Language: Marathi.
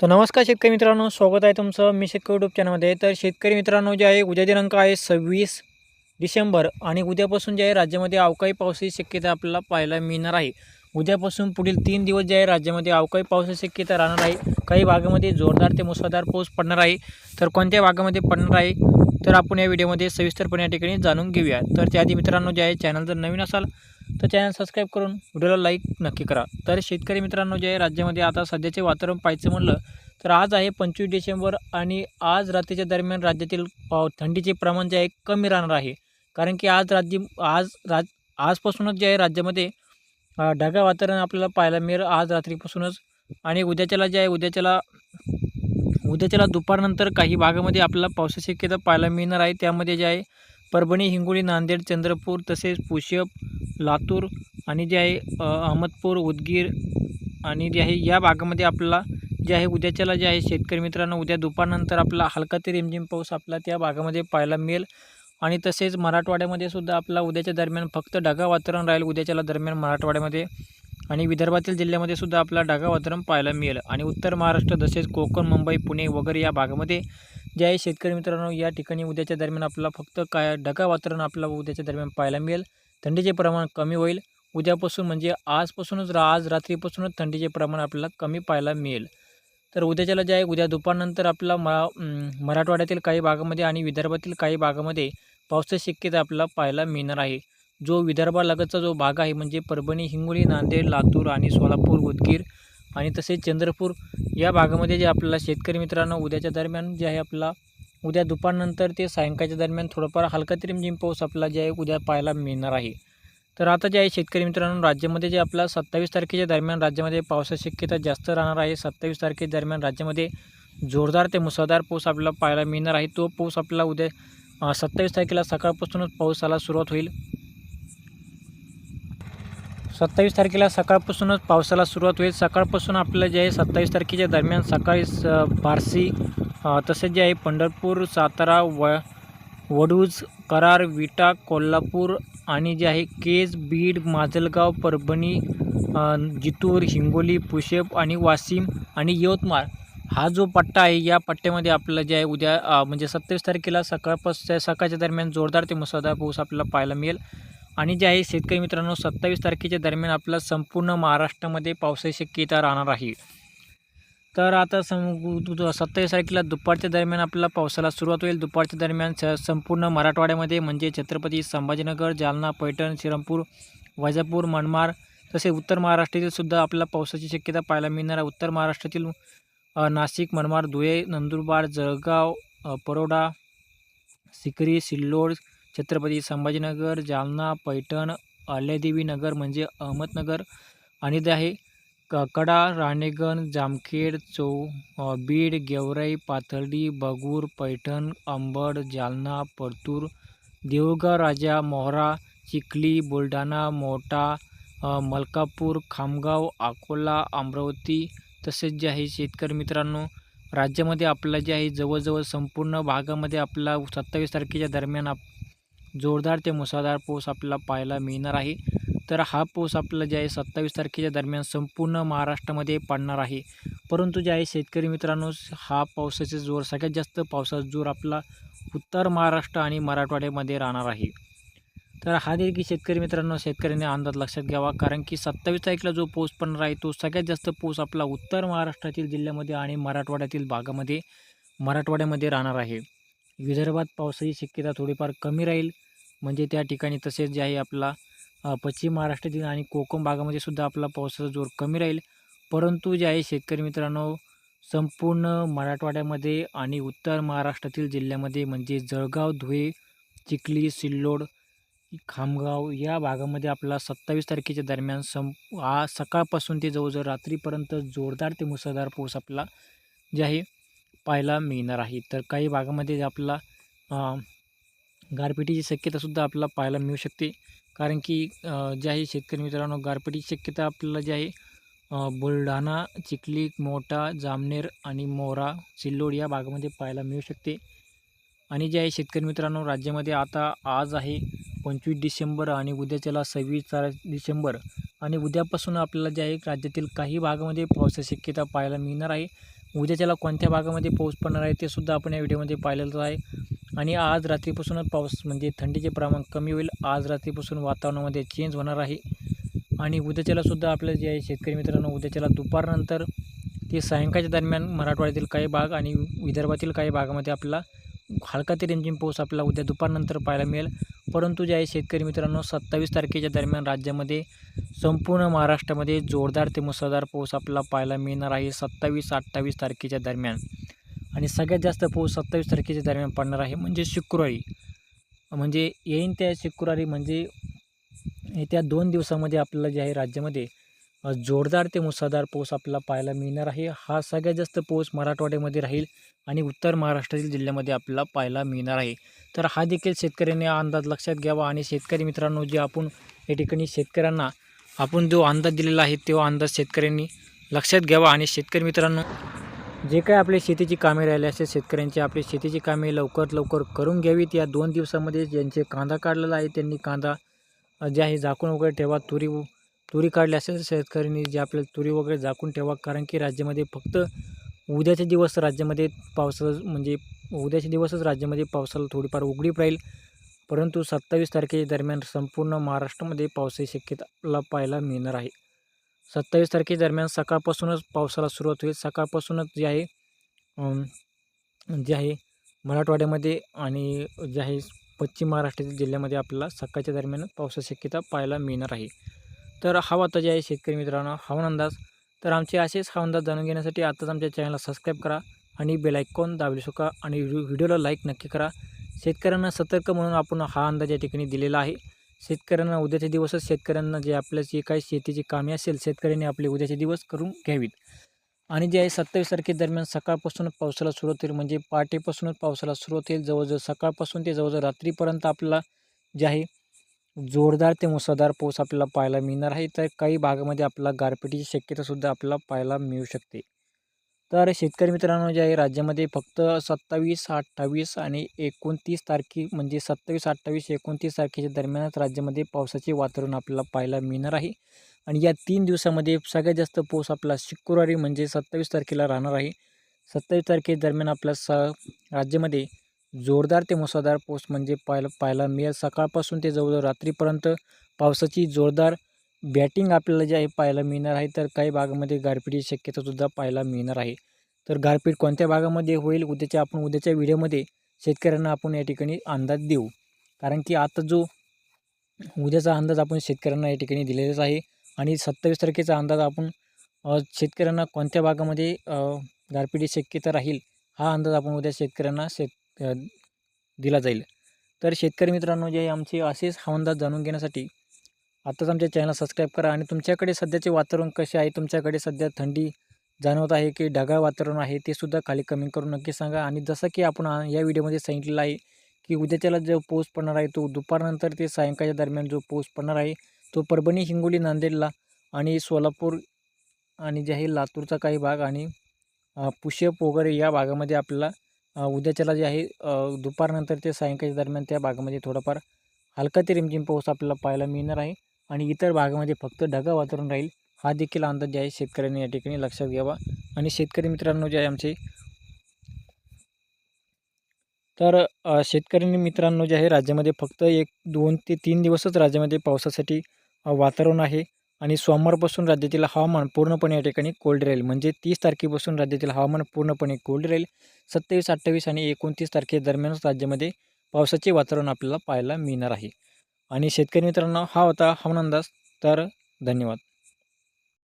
तर नमस्कार शेतकरी मित्रांनो स्वागत आहे तुमचं मी शेतकरी युट्यूब चॅनलमध्ये. तर शेतकरी मित्रांनो जे आहे उद्या दिनांक आहे सव्वीस डिसेंबर आणि उद्यापासून जे आहे राज्यामध्ये अवकाळी पावसाची शक्यता आपल्याला पाहायला मिळणार आहे. उद्यापासून पुढील तीन दिवस जे आहे राज्यामध्ये अवकाळी पावसाची शक्यता राहणार आहे. काही भागामध्ये जोरदार ते मुसळधार पाऊस पडणार आहे. तर कोणत्या भागामध्ये पडणार आहे तर आपण या व्हिडिओमध्ये सविस्तरपणे या ठिकाणी जाणून घेऊया. तर त्याआधी मित्रांनो जे आहे चॅनल जर नवीन असाल तर चॅनल सबस्क्राईब करून व्हिडिओला लाईक नक्की करा. तर शेतकरी मित्रांनो जे आहे राज्यामध्ये आता सध्याचे वातावरण पाहायचं म्हणलं तर आज आहे पंचवीस डिसेंबर आणि आज रात्रीच्या दरम्यान राज्यातील पाव थंडीचे प्रमाण जे आहे कमी राहणार आहे. कारण की आज राज्य आज राज आजपासूनच जे आहे राज्यामध्ये ढगाळ वातावरण आपल्याला पाहायला मिळेल आज रात्रीपासूनच. आणि उद्याच्याला जे आहे उद्याच्याला उद्याच्याला दुपारनंतर काही भागामध्ये आपल्याला पावसाची शक्यता पाहायला मिळणार आहे. त्यामध्ये जे आहे परभणी हिंगोली नांदेड चंद्रपूर तसेच पुष्यप लातूर आणि जे आहे अहमदपूर उदगीर आणि जे आहे या भागामध्ये आपला जे आहे उद्याच्याला जे आहे शेतकरी मित्रांनो उद्या दुपारनंतर आपला हलका ते रिमझिम पाऊस आपला त्या भागामध्ये पाहायला मिळेल. आणि तसेच मराठवाड्यामध्ये सुद्धा आपला उद्याच्या दरम्यान फक्त ढगा वातावरण राहील उद्याच्याला दरम्यान मराठवाड्यामध्ये आणि विदर्भातील जिल्ह्यामध्ये सुद्धा आपला ढगा वातावरण पाहायला मिळेल. आणि उत्तर महाराष्ट्र तसेच कोकण मुंबई पुणे वगैरे या भागामध्ये जे आहे शेतकरी मित्रांनो या ठिकाणी उद्याच्या दरम्यान आपल्याला फक्त काय ढगा वातावरण आपल्याला उद्याच्या दरम्यान पाहायला मिळेल. थंडीचे प्रमाण कमी होईल. उद्यापासून म्हणजे आजपासूनच आज रात्रीपासूनच थंडीचे प्रमाण आपल्याला कमी पाहायला मिळेल. तर उद्याच्याला जे आहे उद्या दुपारनंतर आपला मरा मराठवाड्यातील काही भागामध्ये आणि विदर्भातील काही भागामध्ये पावसाची शक्यता आपल्याला पाहायला मिळणार आहे. जो विदर्भालगतचा जो भाग आहे म्हणजे परभणी हिंगोली नांदेड लातूर आणि सोलापूर उदगीर आणि तसेच चंद्रपूर या भागामध्ये जे आपल्याला शेतकरी मित्रांनो उद्याच्या दरम्यान जे आहे आपला उद्या दुपारनंतर ते सायंकाळच्या दरम्यान थोडंफार हलका रिमझिम पाऊस आपला जे आहे उद्या पाहायला मिळणार आहे. तर आता जे आहे शेतकरी मित्रांनो राज्यामध्ये जे आपला सत्तावीस तारखेच्या दरम्यान राज्यामध्ये पावसाची शक्यता जास्त राहणार आहे. सत्तावीस तारखे दरम्यान राज्यामध्ये जोरदार ते मुसळधार पाऊस आपल्याला पाहायला मिळणार आहे. तो पाऊस आपल्याला उद्या सत्तावीस तारखेला सकाळपासूनच पावसाला सुरुवात होईल. सत्तावीस तारखेला सकाळपासूनच पावसाला सुरुवात होईल. सकाळपासून आपल्याला जे आहे सत्तावीस तारखेच्या दरम्यान सकाळी स बार्शी तसेच जे आहे पंढरपूर सातारा व वडूज करार विटा कोल्हापूर आणि जे आहे केज बीड माजलगाव परभणी जितूर हिंगोली पुशेप आणि वाशिम आणि यवतमाळ हा जो पट्टा आहे या पट्ट्यामध्ये आपल्याला जे आहे उद्या म्हणजे सत्तावीस तारखेला सकाळपासून सकाळच्या दरम्यान जोरदार ते मुसळधार पाऊस आपल्याला पाहायला मिळेल. आणि जे आहे शेतकरी मित्रांनो सत्तावीस तारखेच्या दरम्यान आपला संपूर्ण महाराष्ट्रामध्ये पावसाची शक्यता राहणार आहे. तर आता सम सत्तावीस तारखेला दुपारच्या दरम्यान आपल्याला पावसाला सुरुवात होईल. दुपारच्या दरम्यान स संपूर्ण मराठवाड्यामध्ये म्हणजे छत्रपती संभाजीनगर जालना पैठण श्रीरामपूर वैजापूर मनमाड तसे उत्तर महाराष्ट्रातील सुद्धा आपल्याला पावसाची शक्यता पाहायला मिळणार आहे. उत्तर महाराष्ट्रातील नाशिक मनमाड धुळे नंदुरबार जळगाव परोडा सिकरी सिल्लोड छत्रपती संभाजीनगर जालना पैठण अहिल्यादेवी नगर म्हणजे अहमदनगर आणि ते आहे. क कडा राणेगण जामखेड चौ बीड गेवराई पाथर्डी बगूर पैठण अंबड जालना परतूर देऊळगाव राजा मोहरा चिखली बुलढाणा मोठा मलकापूर खामगाव अकोला अमरावती तसेच जे आहे शेतकरी मित्रांनो राज्यामध्ये आपला जे आहे जवळजवळ संपूर्ण भागामध्ये आपला सत्तावीस तारखेच्या दरम्यान आप जोरदार ते मुसळधार पाऊस आपल्याला पाहायला मिळणार आहे. तर हा पाऊस आपल्याला जे आहे सत्तावीस तारखेच्या दरम्यान संपूर्ण महाराष्ट्रामध्ये पडणार आहे. परंतु जे आहे शेतकरी मित्रांनो हा पावसाचा जोर सगळ्यात जास्त पावसाचा जोर आपला उत्तर महाराष्ट्र आणि मराठवाड्यामध्ये राहणार आहे. तर हा देखील शेतकरी मित्रांनो शेतकऱ्यांनी अंदाज लक्षात घ्यावा कारण की सत्तावीस तारखेला जो पाऊस पडणार आहे तो सगळ्यात जास्त पाऊस आपला उत्तर महाराष्ट्रातील जिल्ह्यामध्ये आणि मराठवाड्यातील भागामध्ये मराठवाड्यामध्ये राहणार आहे. विदर्भात पावसाची शक्यता थोडीफार कमी राहील. म्हणजे त्या ठिकाणी तसेच जे आहे आपला पश्चिम महाराष्ट्रातील आणि कोकण भागामध्ये सुद्धा आपला पावसाचा जोर कमी राहील. परंतु जे आहे शेतकरी मित्रांनो संपूर्ण मराठवाड्यामध्ये आणि उत्तर महाराष्ट्रातील जिल्ह्यामध्ये म्हणजे जळगाव धुळे चिखली सिल्लोड खामगाव या भागामध्ये आपला सत्तावीस तारखेच्या दरम्यान सं आज सकाळपासून ते जवळजवळ रात्रीपर्यंत जोरदार ते मुसळधार पाऊस आपला जे आहे पाहायला मिळणार आहे. तर काही भागामध्ये जे आपला गारपिटीची शक्यतासुद्धा आपल्याला पाहायला मिळू शकते. कारण की जे आहे शेतकरी मित्रांनो गारपिटीची शक्यता आपल्याला जे आहे बुलढाणा चिखली मोठा जामनेर आणि मोरा सिल्लोड या भागामध्ये पाहायला मिळू शकते. आणि जे आहे शेतकरी मित्रांनो राज्यामध्ये आता आज आहे पंचवीस डिसेंबर आणि उद्याच्याला सव्वीस तार डिसेंबर. आणि उद्यापासून आपल्याला जे आहे राज्यातील काही भागामध्ये पावसाची शक्यता पाहायला मिळणार आहे. उद्याच्याला कोणत्या भागामध्ये पाऊस पडणार आहे ते सुद्धा आपण या व्हिडिओमध्ये पाहिलेलं आहे. आणि आज रात्रीपासूनच पाऊस म्हणजे थंडीचे प्रमाण कमी होईल. आज रात्रीपासून वातावरणामध्ये चेंज होणार आहे. आणि उद्याच्यालासुद्धा आपल्या आपलं जे आहे शेतकरी मित्रांनो उद्याच्याला दुपारनंतर ते सायंकाळच्या दरम्यान मराठवाड्यातील काही भाग आणि विदर्भातील काही भागामध्ये आपला हलका ते रिमझिम पाऊस आपल्याला उद्या दुपारनंतर पाहायला मिळेल. परंतु जे आहे शेतकरी मित्रांनो सत्तावीस तारखेच्या दरम्यान राज्यामध्ये संपूर्ण महाराष्ट्रामध्ये जोरदार ते मुसळधार पाऊस आपल्याला पाहायला मिळणार आहे सत्तावीस अठ्ठावीस तारखेच्या दरम्यान. आणि सगळ्यात जास्त पाऊस सत्तावीस तारखेच्या दरम्यान पडणार आहे म्हणजे शुक्रवारी. म्हणजे येईन त्या शुक्रवारी म्हणजे येत्या दोन दिवसामध्ये आपल्याला जे आहे राज्यामध्ये जोरदार ते मुसळधार पाऊस आपल्याला पाहायला मिळणार आहे. हा सगळ्यात जास्त पाऊस मराठवाड्यामध्ये राहील आणि उत्तर महाराष्ट्रातील जिल्ह्यामध्ये आपल्याला पाहायला मिळणार आहे. तर हा देखील शेतकऱ्यांनी अंदाज लक्षात घ्यावा आणि शेतकरी मित्रांनो जे आपण या ठिकाणी शेतकऱ्यांना आपण जो अंदाज दिलेला आहे तो अंदाज शेतकऱ्यांनी लक्षात घ्यावा आणि शेतकरी मित्रांनो जे काय आपल्या शेतीची कामे राहिली असेल शेतकऱ्यांची आपली शेतीची कामे लवकर लवकर करून घ्यावीत. या दोन दिवसामध्ये ज्यांचे कांदा काढलेला आहे त्यांनी कांदा जे आहे झाकून वगैरे ठेवा तुरी तुरी काढली असेल शेतकऱ्यांनी जे आपल्याला तुरी वगैरे झाकून ठेवा कारण की राज्यामध्ये फक्त उद्याचे दिवस राज्यामध्ये पावसाचं म्हणजे उद्याचे दिवसच राज्यामध्ये पावसाला थोडीफार उघडीप राहील. परंतु सत्तावीस तारखेच्या दरम्यान संपूर्ण महाराष्ट्रामध्ये पावसाची शक्यता पाहायला मिळणार आहे. सत्तावीस तारखेच्या दरम्यान सकाळपासूनच पावसाला सुरुवात होईल. सकाळपासूनच जे आहे जे आहे मराठवाड्यामध्ये आणि जे आहे पश्चिम महाराष्ट्रातील जिल्ह्यामध्ये आपल्याला सकाळच्या दरम्यान पावसाची शक्यता पाहायला मिळणार आहे. तर हवा आता जे आहे शेतकरी मित्रांनो हवामान अंदाज. तर आमचे असेच हवामान अंदाज जाणून घेण्यासाठी आताच आमच्या चॅनलला सबस्क्राईब करा आणि बेलायकॉन आयकॉन शका आणि व्हिडिओला लाईक नक्की करा. शेतकऱ्यांना सतर्क म्हणून आपण हा अंदाज या ठिकाणी दिलेला आहे. शेतकऱ्यांना उद्याचे दिवसच शेतकऱ्यांना जे आपल्या जे काही शेतीची कामे असेल शेतकऱ्यांनी आपले उद्याचे दिवस करून घ्यावीत. आणि जे आहे सत्तावीस तारखेदरम्यान सकाळपासूनच पावसाला सुरुवात होईल म्हणजे पहाटेपासूनच पावसाला सुरुवात होईल. जवळजवळ सकाळपासून ते जवळजवळ रात्रीपर्यंत आपल्याला जे आहे जोरदार ते मुसळधार पाऊस आपल्याला पाहायला मिळणार आहे. तर काही भागामध्ये आपल्याला गारपिटीची शक्यतासुद्धा आपल्याला पाहायला मिळू शकते. तर शेतकरी मित्रांनो जे आहे राज्यामध्ये फक्त सत्तावीस अठ्ठावीस आणि एकोणतीस तारखे म्हणजे सत्तावीस अठ्ठावीस एकोणतीस तारखेच्या दरम्यानच राज्यामध्ये पावसाचे वातावरण आपल्याला पाहायला मिळणार आहे. आणि या तीन दिवसामध्ये सगळ्यात जास्त पाऊस आपला शुक्रवारी म्हणजे सत्तावीस तारखेला राहणार आहे. सत्तावीस तारखे दरम्यान आपल्या स राज्यामध्ये जोरदार ते मुसळधार पाऊस म्हणजे पाहायला पाहायला मिळेल. सकाळपासून ते जवळजवळ रात्रीपर्यंत पावसाची जोरदार बॅटिंग आपल्याला जे आहे पाहायला मिळणार आहे तर काही भागामध्ये गारपीटीची शक्यतासुद्धा पाहायला मिळणार आहे. तर गारपीट कोणत्या भागामध्ये होईल उद्याच्या आपण उद्याच्या व्हिडिओमध्ये शेतकऱ्यांना आपण या ठिकाणी अंदाज देऊ. कारण की आता जो उद्याचा अंदाज आपण शेतकऱ्यांना या ठिकाणी दिलेलाच आहे आणि सत्तावीस तारखेचा अंदाज आपण शेतकऱ्यांना कोणत्या भागामध्ये अ, शक्यता राहील हा अंदाज आपण उद्या शेतकऱ्यांना शेत दिला जाईल. तर शेतकरी मित्रांनो जे आमचे असेच हा अंदाज जाणून घेण्यासाठी आत्ताच आमच्या चॅनल सबस्क्राईब करा. आणि तुमच्याकडे सध्याचे वातावरण कसे आहे? तुमच्याकडे सध्या थंडी जाणवत आहे की ढगाळ वातावरण आहे ते सुद्धा खाली कमेंट करून नक्की सांगा. आणि जसं की आपण या व्हिडिओमध्ये सांगितलेलं आहे की उद्याच्याला जो पाऊस पडणार आहे तो दुपारनंतर ते सायंकाळच्या दरम्यान जो पाऊस पडणार आहे तो परभणी हिंगोली नांदेडला आणि सोलापूर आणि जे आहे लातूरचा काही भाग आणि पुशेप वगैरे या भागामध्ये आपल्याला उद्याच्याला जे आहे दुपारनंतर ते सायंकाळच्या दरम्यान त्या भागामध्ये थोडाफार हलका ते रिमझिम पाऊस आपल्याला पाहायला मिळणार आहे. आणि इतर भागामध्ये फक्त ढगा वातावरण राहील हा देखील अंदाज जे आहे शेतकऱ्यांनी या ठिकाणी लक्षात घ्यावा. आणि शेतकरी मित्रांनो जे आहे आमचे तर शेतकऱ्यांनी मित्रांनो जे आहे राज्यामध्ये फक्त एक दोन ते तीन दिवसच राज्यामध्ये पावसासाठी वातावरण आहे. आणि सोमवारपासून राज्यातील हवामान पूर्णपणे या ठिकाणी कोल्ड राहील. म्हणजे तीस तारखेपासून राज्यातील हवामान पूर्णपणे कोल्ड राहील. सत्तावीस अठ्ठावीस आणि एकोणतीस तारखेदरम्यानच राज्यामध्ये पावसाचे वातावरण आपल्याला पाहायला मिळणार आहे. आणि शेतकरी मित्रांनो हा होता हवामान अंदाज तर धन्यवाद.